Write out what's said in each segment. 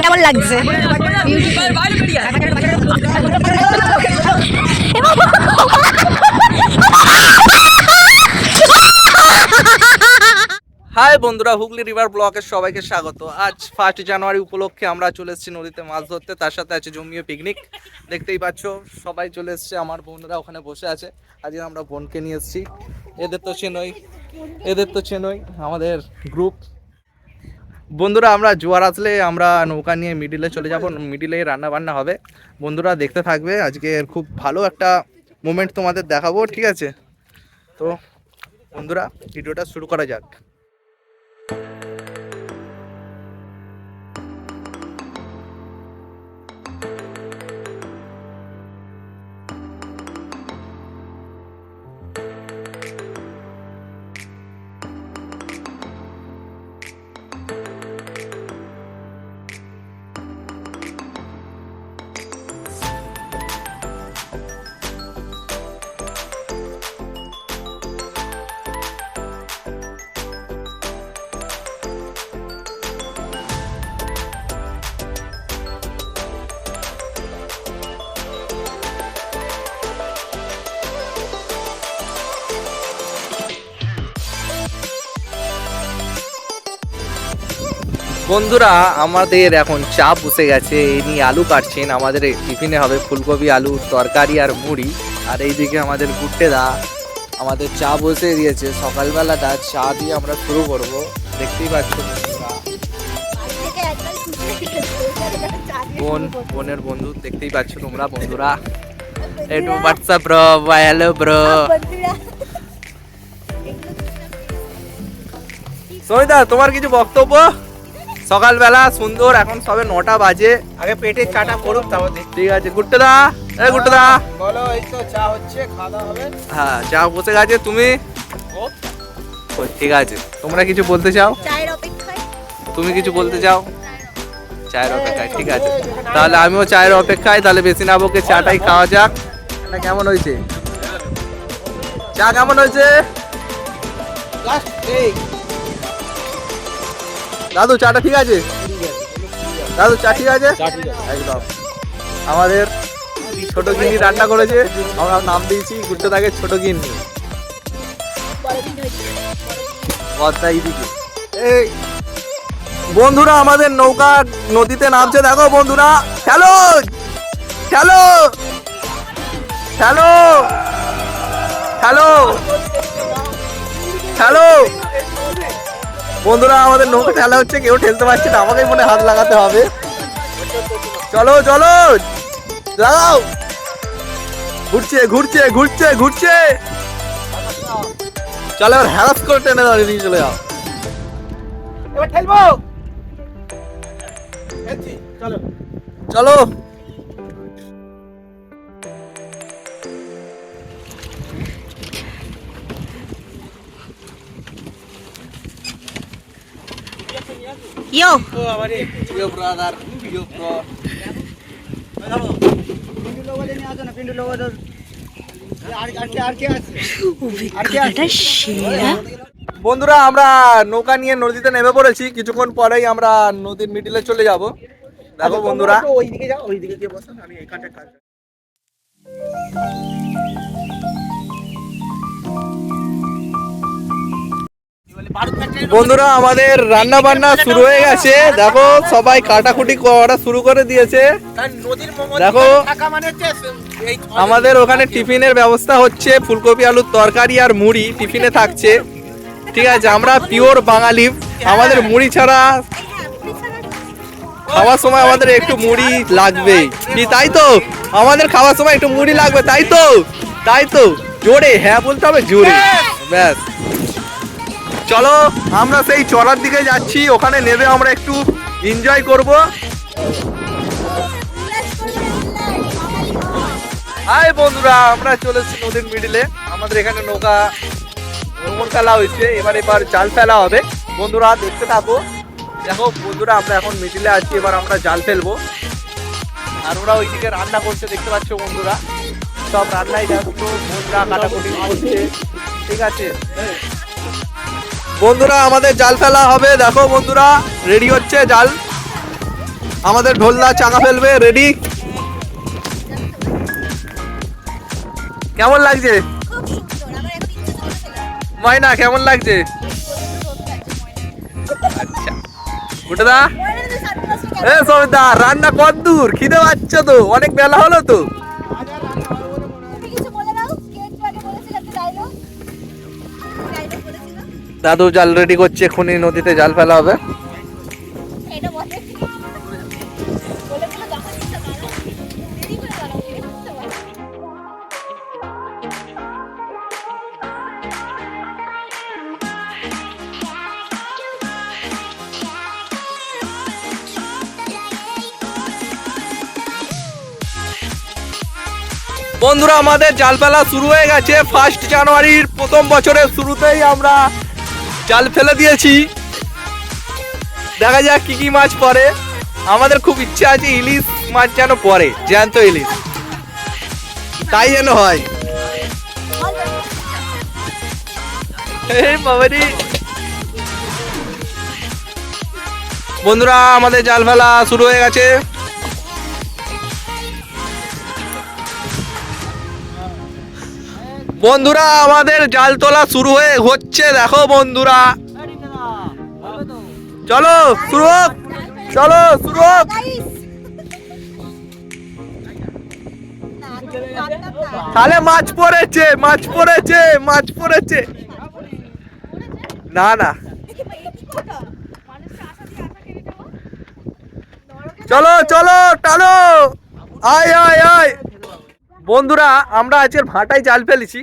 কেমন লাগছে? হাই বন্ধুরা, হুগলি রিভার ব্লকের সবাইকে স্বাগত। আজ ফার্স্ট জানুয়ারি উপলক্ষে আমরা চলে এসেছি নদীতে মাছ ধরতে। তার সাথে আছে জমিয়ে পিকনিক দেখতেই পাচ্ছ, সবাই চলে এসেছে, আমার বোনরা ওখানে বসে আছে। আজকে আমরা বোনকে নিয়ে এসেছি। এদের তো চেনই, এদের তো চেনই, আমাদের গ্রুপ বন্ধুরা, আমরা জোয়ার আসলে আমরা নৌকা নিয়ে মিডিলে চলে যাব। মিডিলে রান্না বান্না হবে। বন্ধুরা, দেখতে থাকবে। আজকে খুব ভালো একটা মুমেন্ট তোমাদের দেখাবো, ঠিক আছে? তো বন্ধুরা ভিডিওটা শুরু করা যাক। বন্ধুরা আমাদের এখন চা বসে গেছে। এই নিয়ে আলু কাটছেন। আমাদের টিফিনে হবে ফুলকপি আলু তরকারি আর মুড়ি। আর এইদিকে আমাদের গুট্টে দা আমাদের চা বসে দিয়েছে। সকালবেলাটা চা দিয়ে আমরা শুরু করব। দেখতেই পাচ্ছ বোন বোনের বন্ধু দেখতেই পাচ্ছ তোমরা বন্ধুরা। একটু WhatsApp bro bye hello bro Samita তোমার কিছু বক্তব্য? সকালবেলা সুন্দর এখন সবে নটা বাজে। আগে পেটে চাটা করুক তারপর ঠিক আছে গুট্টে দা এ গুট্টে দা বলো এই তো চা হচ্ছে খাওয়া হবে। হ্যাঁ যা বসে গেছে তুমি? ও, ঠিক আছে। তোমরা কিছু বলতে চাও? চায়ের অপেক্ষায়। তুমি কিছু বলতে চাও? চায়ের অপেক্ষায় ঠিক আছে। তাহলে আমিও চায়ের অপেক্ষায় তাহলে বেশি না বকে চাটাই খাওয়া যাক। এটা কেমন হয়েছে? চা কেমন হয়েছে? লাস্ট এই। দাদু চাটা ঠিক আছে? দাদু চা ঠিক আছে? একদম। আমাদের ছোট গিন্নি রান্না করেছে। আমরা নাম দিয়েছি গুড্ডো দাগে ছোট গিন্নি। এই বন্ধুরা আমাদের নৌকা নদীতে নামছে। দেখো বন্ধুরা hello hello hello hello hello বন্ধুরা আমাদের নৌকা ঠেলা হচ্ছে কেউ ঠেলতে পারছে না আমাকেই মনে হাত লাগাতে হবে। চলো চলো লাগাও। ঘুরছে ঘুরছে ঘুরছে ঘুরছে। চলো এবার হ্যারাস করে টেনে দাঁড়িয়ে নিয়ে চলে যাও। এবার ঠেলবো। চলো চলো। আর কে আছে অভিজ্ঞতাটা সেরা। বন্ধুরা আমরা নৌকা নিয়ে নদীতে নেমে পড়েছি। কিছুক্ষণ পরেই আমরা নদীর মিডিলে চলে যাব। দেখো বন্ধুরা। ওইদিকে যাও ওইদিকে গিয়ে বসো আমি এখানটা বন্ধুরা, আমাদের রান্না বান্না শুরু হয়ে গেছে। দেখো, সবাই কাটাকুটি করা শুরু করে দিয়েছে। দেখো। আমাদের ওখানে টিফিনের ব্যবস্থা হচ্ছে, ফুলকপি আলুর তরকারি আর মুড়ি টিফিনে থাকছে। ঠিক আছে, আমরা পিওর বাঙালি। আমাদের মুড়ি ছাড়া খাওয়ার সময় আমাদের একটু মুড়ি লাগবে তাই তো? আমাদের খাওয়ার সময় একটু মুড়ি লাগবে, তাই তো? তাই তো? জোরে হ্যাঁ বলতে হবে, জোরে। ব্যাস। চলো, আমরা সেই চড়ার দিকে যাচ্ছি, ওখানে নেবে আমরা একটু এনজয় করব। হাই বন্ধুরা, আমরা চলে এসেছি নদীর মিডিলে আমাদের এখানে নৌকা ভ্রমণ ফেলা হয়েছে, এবার এবার জাল ফেলা হবে। বন্ধুরা, দেখতে থাকো। দেখো, বন্ধুরা, আমরা এখন মিডিলে আছি, এবার আমরা জাল ফেলব। আর ওরা ওইদিকে রান্না করছে, দেখতে পাচ্ছ বন্ধুরা? সব রান্নাই ব্যস্ত বন্ধুরা কাটাকুটি করছে। ঠিক আছে? বন্ধুরা, আমাদের জাল ফেলা হবে। দেখো বন্ধুরা রেডি হচ্ছে জাল। আমাদের ঢোলদা চাকা ফেলবে রেডি কেমন লাগছে? ময়না, কেমন লাগছে? আচ্ছা। দা রান্না কত দূর? খিদে পাচ্ছ তো, অনেক বেলা হলো তো। দাদু জাল রেডি করছে এক্ষুনি নদীতে জাল ফেলা হবে? বন্ধুরা আমাদের জাল ফেলা শুরু হয়ে গেছে ফার্স্ট জানুয়ারির প্রথম বছরের শুরুতেই আমরা জাল ফেলে দিয়েছি। দেখা যাক কি কি মাছ পড়ে। আমাদের খুব ইচ্ছা আছে ইলিশ মাছ যেন পড়ে, জ্যান্ত ইলিশ। তাই যেন হয়। বন্ধুরা, আমাদের জাল ফেলা শুরু হয়ে গেছে। বন্ধুরা, আমাদের জাল তোলা শুরু হয়ে হচ্ছে, দেখো বন্ধুরা। চলো, শুরু হোক, চলো, শুরু হোক। তাহলে মাছ পড়েছে মাছ পড়েছে মাছ পড়েছে। না না। চলো চলো, টানো। আয় আয় আয়। বন্ধুরা, আমরা আজকের ভাটায় জাল ফেলেছি।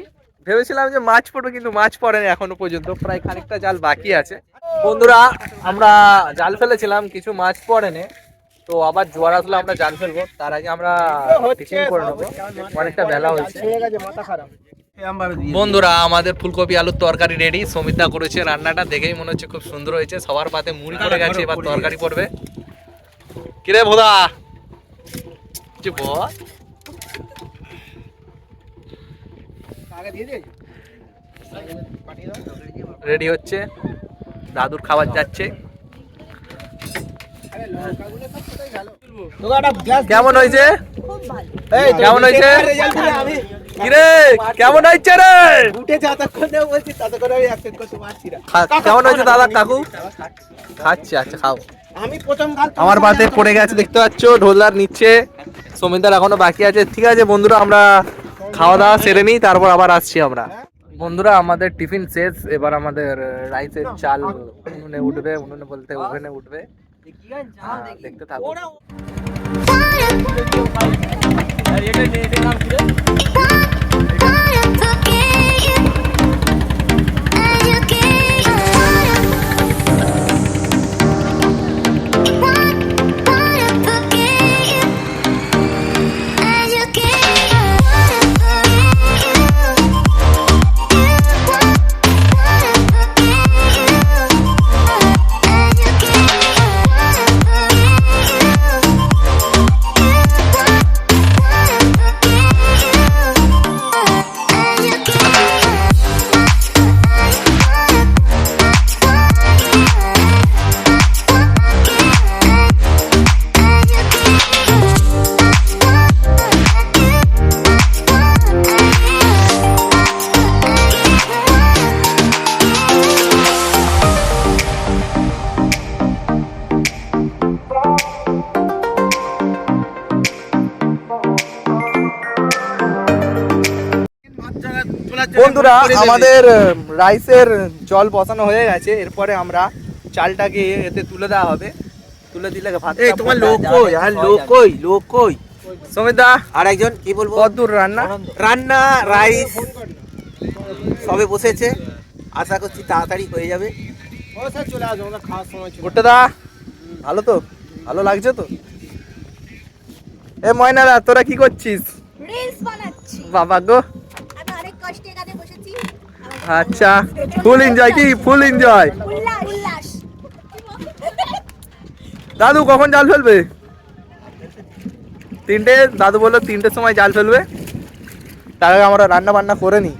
ভেবেছিলাম যে মাছ পড়বে, কিন্তু মাছ পড়েনি এখনও পর্যন্ত। প্রায় খানিকটা জাল বাকি আছে। বন্ধুরা, আমরা জাল ফেলেছিলাম, কিছু মাছ পড়েনি। তো আবার জোয়ার আসলে আমরা জাল ফেলব। তার আগে আমরা করে নেব। অনেকটা বেলা হয়েছে। বন্ধুরা, আমাদের ফুলকপি আলুর তরকারি রেডি সমিতা করেছে রান্নাটা, দেখেই মনে হচ্ছে খুব সুন্দর হয়েছে। সবার পাতে মুড়ি পড়ে গেছে, এবার তরকারি পড়বে। কিরে ভোদা? যে বল? রেডি হচ্ছে। দাদুর খাবার যাচ্ছে। কেমন হয়েছে? কেমন হয়েছে? কিরে কেমন হয়েছে রে? কেমন হয়েছে দাদা কাকু? খাচ্ছে আচ্ছা খাও। আমি প্রথম আমার পাতে পড়ে গেছে দেখতে পাচ্ছ ঢোলদার নিচ্ছে সমিতার এখনও বাকি আছে। ঠিক আছে বন্ধুরা আমরা খাওয়া দাওয়া সেরে নিই তারপর আবার আসছি আমরা। বন্ধুরা আমাদের টিফিন শেষ এবার আমাদের রাইসের চাল উনুনে উঠবে উনুনে বলতে ওভেনে উঠবে। হ্যাঁ, দেখতে থাকো। বন্ধুরা আমাদের রাইসের জল বসানো হয়ে গেছে। এরপরে আমরা চালটাকে এতে তুলে দেওয়া হবে। তুলে দিলে ভাত এই তোমার লোক কই? আর লোক কই? লোক কই? সমিতা আর একজন কি বলব? কদ্দূর রান্না? রান্না রাইস সবে বসেছে। আশা করছি তাড়াতাড়ি হয়ে যাবে। চলে আসব আমরা খাওয়ার সময় ভুট্টা দা। ভালো তো? ভালো লাগছে তো? এ ময়না দা তোরা কি করছিস? রিলস বাবা গো। আচ্ছা ফুল এনজয় কি? ফুল এনজয় দাদু কখন জাল ফেলবে? তিনটে দাদু বলল তিনটের সময় জাল ফেলবে। তার আগে আমরা রান্না বান্না করে নিই।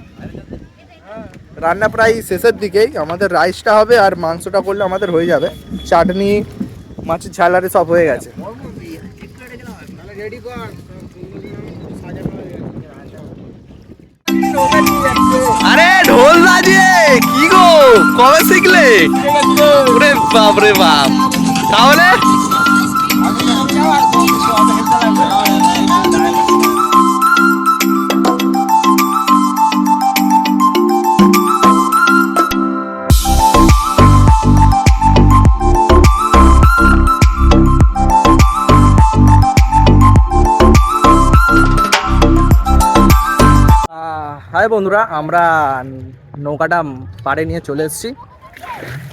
রান্না প্রায় শেষের দিকেই আমাদের রাইসটা হবে আর মাংসটা করলে আমাদের হয়ে যাবে। চাটনি মাছের ঝালারে সব হয়ে গেছে। আরে বাজে। কি গো? কবে শিখলে? ওরে বাপ রে বাপ। তাহলে? হাই বন্ধুরা আমরা নৌকাটা পাড়ে নিয়ে চলে এসেছি।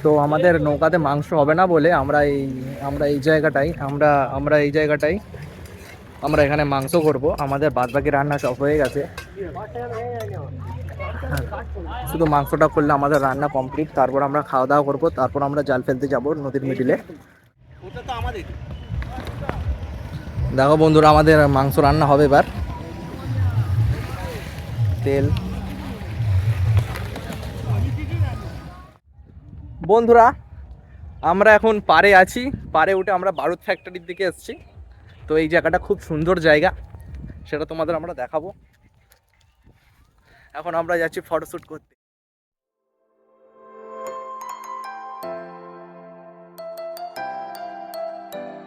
তো আমাদের নৌকাতে মাংস হবে না বলে আমরা এই আমরা এই জায়গাটাই, আমরা আমরা এই জায়গাটাই, আমরা এখানে মাংস করব। আমাদের বাদবাকি রান্না সব হয়ে গেছে। শুধু মাংসটা করলে আমাদের রান্না কমপ্লিট তারপর আমরা খাওয়া দাওয়া করব, তারপর আমরা জাল ফেলতে যাব নদীর মিডিলে। দেখো বন্ধুরা, আমাদের মাংস রান্না হবে এবার। তেল। বন্ধুরা আমরা এখন পারে আছি। পারে উঠে আমরা বারুদ ফ্যাক্টরির দিকে এসেছি। তো এই জায়গাটা খুব সুন্দর জায়গা। সেটা তোমাদের আমরা দেখাবো। এখন আমরা যাচ্ছি ফটোশ্যুট করতে।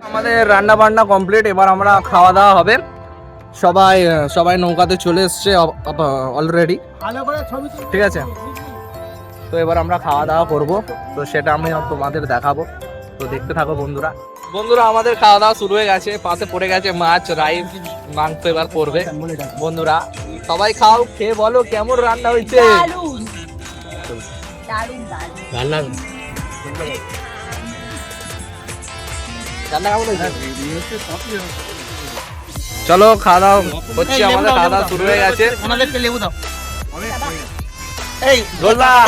আমাদের রান্না বান্না কমপ্লিট এবার আমরা খাওয়া দাওয়া হবে। সবাই সবাই নৌকাতে চলে এসছে অলরেডি ঠিক আছে। তো এবার আমরা খাওয়া দাওয়া করব। তো সেটা আমি তোমাদের দেখাবো। তো দেখতে থাকো বন্ধুরা। বন্ধুরা আমাদের খাওয়া দাওয়া শুরু হয়ে গেছে। পাশে পড়ে গেছে মাছ রাইস মাংস এবার করবে। বন্ধুরা সবাই খাও খেয়ে বলো কেমন রান্না হয়েছে। দারুণ। দারুণ দারুণ। রান্না রান্না কেমন হয়েছে? চলো খাওয়া দাওয়া হচ্ছে আমাদের খাওয়া দাওয়া শুরু হয়ে গেছে। ওনাদেরকে লেবু দাও। এই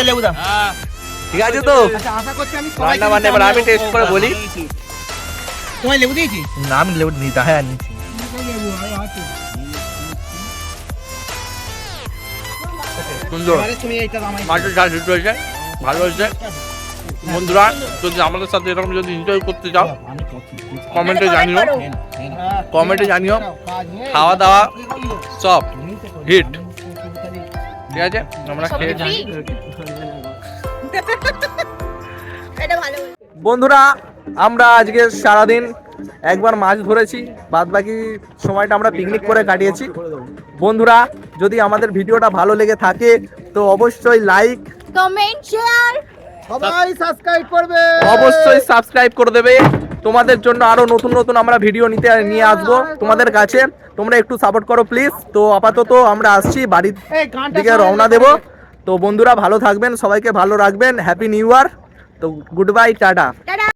লেবু দাও। ঠিক আছে তো? আচ্ছা আশা করছি আমি রান্না বান্না এবার আমি টেস্ট করে বলি। তোমায় লেবু দিয়েছি? না আমি লেবু নিতে হ্যাঁ নিচ্ছি সুন্দর। মাছের ঝাল হিট হয়েছে ভালো হয়েছে। বন্ধুরা যদি আমাদের সাথে এরকম যদি এনজয় করতে চাও কমেন্টে জানিও। কমেন্টে জানিও। খাওয়া দাওয়া সব। হিট। ঠিক আছে? আমরা খেয়ে। বন্ধুরা আমরা আজকে সারাদিন একবার মাছ ধরেছি বাদ বাকি সময়টা আমরা পিকনিক করে কাটিয়েছি। বন্ধুরা যদি আমাদের ভিডিওটা ভালো লেগে থাকে তো অবশ্যই লাইক কমেন্ট শেয়ার সবাই সাবস্ক্রাইব করবে। অবশ্যই সাবস্ক্রাইব করে দেবে। তোমাদের জন্য আরও নতুন নতুন আমরা ভিডিও নিতে নিয়ে আসব। তোমাদের কাছে তোমরা একটু সাপোর্ট করো প্লিজ তো আপাতত আমরা আসছি বাড়ির দিকে রওনা দেব। তো বন্ধুরা ভালো থাকবেন সবাইকে ভালো রাখবেন হ্যাপি নিউ ইয়ার তো গুড বাই টাটা। টাটা।